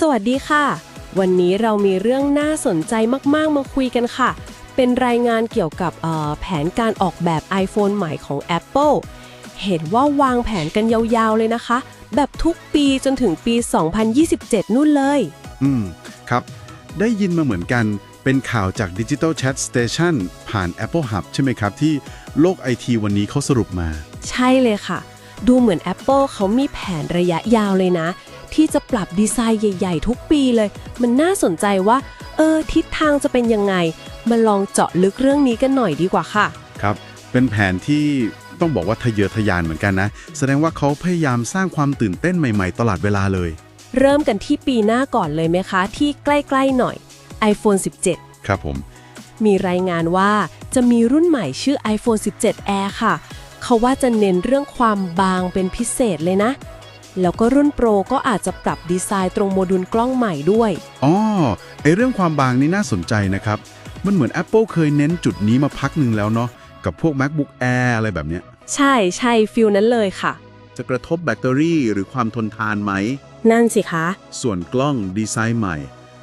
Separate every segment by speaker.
Speaker 1: สวัสดีค่ะ วันนี้เรามีเรื่องน่าสนใจมาก ๆ มาคุยกันค่ะ เป็นรายงานเกี่ยวกับเอ่อแผนการออกแบบ iPhone ใหม่ของ Apple เห็นว่าวางแผนกันยาวๆเลยนะคะ แบบทุกปีจนถึงปี 2027 นู่นเลย
Speaker 2: อืม ครับ ได้ยินมาเหมือนกันเป็นข่าวจาก Digital Chat Station ผ่าน Apple Hub ใช่ไหมครับที่โลกไอทีวันนี้เขาสรุปมา
Speaker 1: ใช่เลยค่ะ ดูเหมือน Apple เขามีแผนระยะยาวเลยนะ ที่จะปรับดีไซน์ใหญ่ๆ ทุกปีเลย มันน่าสนใจว่า เออ ทิศทางจะเป็นยังไง มาลองเจาะลึกเรื่องนี้กันหน่อยดีกว่าค่ะ
Speaker 2: ครับ เป็นแผนที่ต้องบอกว่าทะเยอทะยานเหมือนกันนะ แสดงว่าเขาพยายามสร้างความตื่นเต้นใหม่ ๆ ตลอดเวลาเลย
Speaker 1: เริ่มกันที่ปีหน้าก่อนเลยไหมคะ ที่ใกล้ๆหน่อย iPhone 17
Speaker 2: ครับผม
Speaker 1: มีรายงานว่าจะมีรุ่นใหม่ชื่อ iPhone 17 Air ค่ะ เขาว่าจะเน้นเรื่องความบางเป็นพิเศษเลยนะ แล้วก็รุ่นโปรก็อาจจะปรับดีไซน์ตรงโมดูลกล้องใหม่ด้วย
Speaker 2: อ๋อไอเรื่องความบางนี่น่าสนใจนะครับ มันเหมือน Apple เคยเน้นจุดนี้มาพักหนึ่งแล้วเนาะกับพวก MacBook Air อะไรแบบเนี้ย
Speaker 1: ใช่ใช่ฟิลนั้นเลยค่ะ
Speaker 2: จะกระทบแบตเตอรี่หรือความทนทานไหม
Speaker 1: นั่นสิคะ
Speaker 2: ส่วนกล้องดีไซน์ใหม่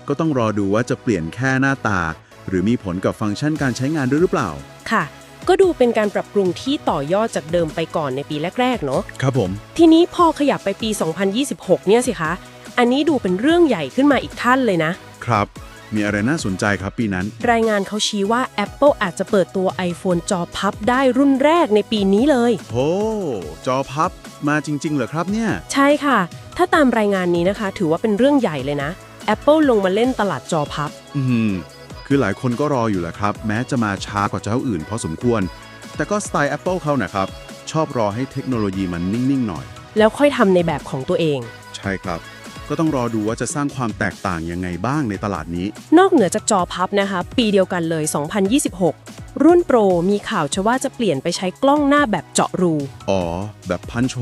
Speaker 2: ก็ต้องรอดูว่าจะเปลี่ยนแค่หน้าตา หรือมีผลกับฟังก์ชันการใช้งานด้วยหรือเปล่า
Speaker 1: ค่ะ ก็ดูเป็นการปรับปรุงที่ต่อยอดจากเดิมไปก่อนในปีแรก ๆ เนาะ
Speaker 2: ครับผม
Speaker 1: ทีนี้พอขยับไปปี 2026 เนี่ยสิคะ อันนี้ดูเป็นเรื่องใหญ่ขึ้นมาอีกท่านเลยนะ
Speaker 2: ครับ มีอะไรน่าสนใจครับปีนั้น
Speaker 1: รายงานเขาชี้ว่า Apple อาจจะเปิดตัว iPhone จอพับได้รุ่นแรกในปีนี้เลย
Speaker 2: โอ้จอพับมาจริง ๆ เหรอครับเนี่ย
Speaker 1: ใช่ค่ะ ถ้าตามรายงานนี้นะคะ ถือว่าเป็นเรื่องใหญ่เลยนะ Apple ลงมาเล่นตลาดจอพับ
Speaker 2: อืม คือหลายคนก็รออยู่แหละครับ แม้จะมาช้ากว่าเจ้าอื่นพอสมควร แต่ก็สไตล์ Apple เขานะครับ ชอบรอให้เทคโนโลยีมันนิ่ง ๆ หน่อย
Speaker 1: แล้วค่อยทำในแบบของตัวเอง
Speaker 2: ใช่ครับ ก็ต้องรอดูว่าจะสร้างความแตกต่างยังไงบ้างในตลาดนี้
Speaker 1: นอกเหนือจากจอพับนะคะ ปีเดียวกันเลย 2026 รุ่นโปรมีข่าวชว่าจะเปลี่ยนไปใช้กล้องหน้าแบบเจาะรู
Speaker 2: อ๋อ แบบพันโช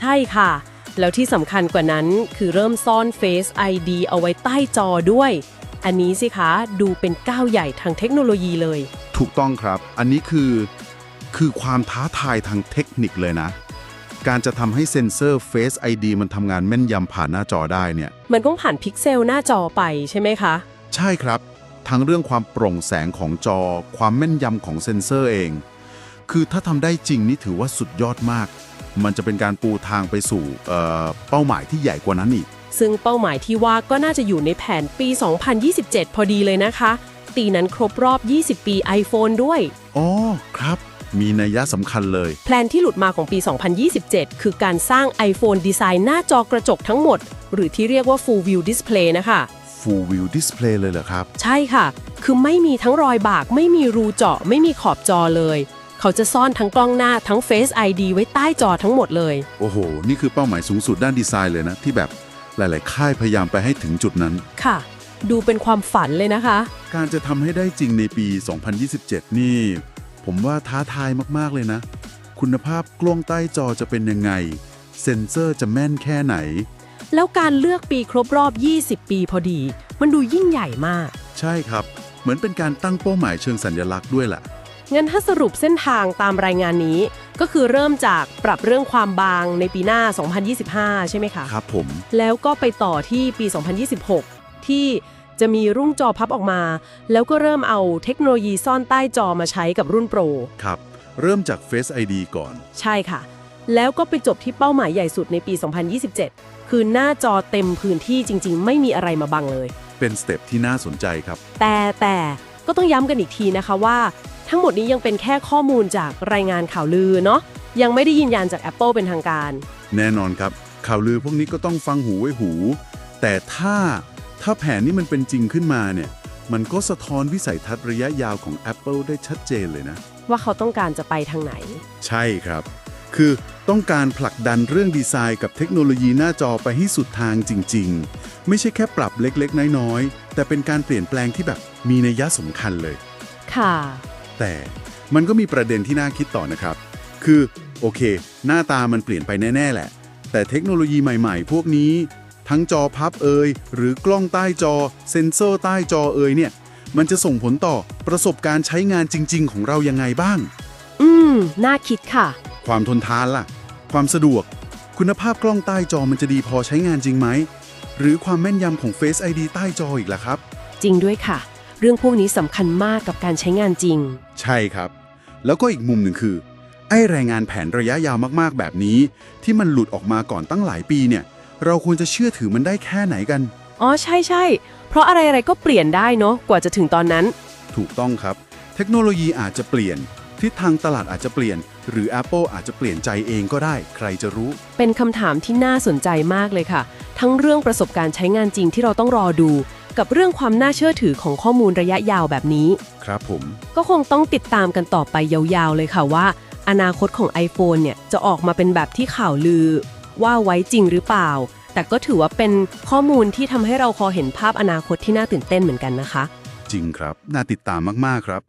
Speaker 1: ใช่ค่ะ แล้วที่สำคัญกว่านั้นคือเริ่มซ่อน Face ID เอาไว้ใต้จอด้วย อันนี้สิคะดูเป็นก้าวใหญ่ทางเทคโนโลยีเลย
Speaker 2: ถูกต้องครับ อันนี้คือ คือความท้าทายทางเทคนิคเลยนะ การจะทำให้เซ็นเซอร์ Face ID มันทำงานแม่นยำผ่านหน้าจอได้เนี่ย
Speaker 1: มันต้องผ่านพิกเซลหน้าจอไปใช่ไหมคะ
Speaker 2: ใช่ครับ ทั้งเรื่องความโปร่งแสงของจอ ความแม่นยำของเซ็นเซอร์เอง คือถ้าทำได้จริงนี่ถือว่าสุดยอดมาก มันจะเป็นการปูทางไปสู่เอ่อเป้าหมายที่ใหญ่กว่านั้นอีก
Speaker 1: ซึ่งเป้าหมายที่ว่าก็น่าจะอยู่ในแผนปี 2027 พอดีเลยนะคะปีนั้นครบรอบ 20 ปี iPhone ด้วย
Speaker 2: อ๋อ ครับ มีนัยยะสำคัญเลย
Speaker 1: แพลนที่หลุดมาของปี 2027 คือการสร้าง iPhone ดีไซน์หน้าจอกระจกทั้งหมด หรือที่เรียกว่า Full View Display นะคะ
Speaker 2: Full View Display เลยเหรอครับ
Speaker 1: ใช่ค่ะ คือไม่มีทั้งรอยบาก ไม่มีรูเจาะ ไม่มีขอบจอเลย เขาจะซ่อนทั้งกล้องหน้าทั้ง Face ID ไว้ใต้จอทั้งหมดเลย
Speaker 2: โอ้โห นี่คือเป้าหมายสูงสุดด้านดีไซน์เลยนะ ที่แบบ หลาย ๆ ค่ายพยายามไปให้ถึงจุดนั้น
Speaker 1: ค่ะ ดูเป็นความฝันเลยนะคะ
Speaker 2: การจะทำให้ได้จริงในปี 2027 นี่ ผมว่าท้าทายมาก ๆ เลยนะ คุณภาพกล้องใต้จอจะเป็นยังไง เซ็นเซอร์จะแม่นแค่ไหน
Speaker 1: แล้วการเลือกปีครบรอบ 20 ปีพอดี มันดูยิ่งใหญ่มาก
Speaker 2: ใช่ครับ เหมือนเป็นการตั้งเป้าหมายเชิงสัญลักษณ์ด้วยแหละ
Speaker 1: งั้นถ้าสรุปเส้นทางตามรายงานนี้ ก็คือเริ่มจากปรับเรื่องความบางในปีหน้า 2025 ใช่ไหมคะ
Speaker 2: ครับผม
Speaker 1: แล้วก็ไปต่อที่ปี 2026 ที่จะมีรุ่นจอพับออกมา แล้วก็เริ่มเอาเทคโนโลยีซ่อนใต้จอมาใช้กับรุ่นโปร
Speaker 2: ครับ เริ่มจาก Face ID ก่อน
Speaker 1: ใช่ค่ะ แล้วก็ไปจบที่เป้าหมายใหญ่สุดในปี 2027 คือหน้าจอเต็มพื้นที่จริง ๆ ไม่มีอะไรมาบังเลย
Speaker 2: เป็นสเต็ปที่น่าสนใจครับ
Speaker 1: แต่แต่ ก็ต้องย้ำกันอีกทีนะคะว่า ทั้งหมดนี้ยังเป็นแค่ข้อมูลจากรายงานข่าวลือเนาะยังไม่ได้ยืนยันจาก Apple เป็นทางการ
Speaker 2: แน่นอนครับ ข่าวลือพวกนี้ก็ต้องฟังหูไว้หู แต่ถ้าถ้าแผนนี้มันเป็นจริงขึ้นมาเนี่ยมันก็สะท้อนวิสัยทัศน์ระยะยาวของ Apple ได้ชัดเจนเลยนะ
Speaker 1: ว่าเขาต้องการจะไปทางไหน
Speaker 2: ใช่ครับ คือต้องการผลักดันเรื่องดีไซน์กับเทคโนโลยีหน้าจอไปให้สุดทางจริง ๆ ไม่ใช่แค่ปรับเล็กๆ น้อยๆ แต่เป็นการเปลี่ยนแปลงที่แบบมีนัยยะสำคัญเลย
Speaker 1: ค่ะ
Speaker 2: แต่มันก็มีประเด็นที่น่าคิดต่อนะครับ คือโอเค หน้าตามันเปลี่ยนไปแน่ ๆ แหละ แต่เทคโนโลยีใหม่ ๆ พวกนี้ ทั้งจอพับเอยหรือกล้องใต้จอ เซ็นเซอร์ใต้จอเอยเนี่ย มันจะส่งผลต่อประสบการณ์ใช้งานจริง ๆ ของเรายังไงบ้าง
Speaker 1: อืม น่าคิดค่ะ
Speaker 2: ความทนทานล่ะ ความสะดวก คุณภาพกล้องใต้จอมันจะดีพอใช้งานจริงไหม หรือความแม่นยำของ Face ID ใต้จออีกล่ะครับ
Speaker 1: จริงด้วยค่ะ เรื่องพวกนี้สำคัญมากกับการใช้งานจริง
Speaker 2: ใช่ครับ แล้วก็อีกมุมหนึ่งคือ ไอ้รายงานแผนระยะยาวมากๆ แบบนี้ ที่มันหลุดออกมาก่อนตั้งหลายปีเนี่ย เราควรจะเชื่อถือมันได้แค่ไหนกัน
Speaker 1: อ๋อใช่ใช่เพราะอะไรอะไรก็เปลี่ยนได้เนาะกว่าจะถึงตอนนั้น
Speaker 2: ถูกต้องครับ เทคโนโลยีอาจจะเปลี่ยน ทิศทางตลาดอาจจะเปลี่ยน หรือ Apple อาจจะเปลี่ยนใจเองก็ได้ ใครจะรู้
Speaker 1: เป็นคำถามที่น่าสนใจมากเลยค่ะ ทั้งเรื่องประสบการณ์ใช้งานจริงที่เราต้องรอดู กับเรื่องความน่าเชื่อถือของข้อมูลระยะยาวแบบนี้
Speaker 2: ครับผม
Speaker 1: ก็คงต้องติดตามกันต่อไปยาวๆเลยค่ะว่า อนาคตของ iPhone เนี่ยจะออกมาเป็นแบบที่ข่าวลือ ว่าไว้จริงหรือเปล่า แต่ก็ถือว่าเป็นข้อมูลที่ทำให้เราพอเห็นภาพอนาคตที่น่าตื่นเต้นเหมือนกันนะคะ
Speaker 2: จริงครับ น่าติดตามมากๆครับ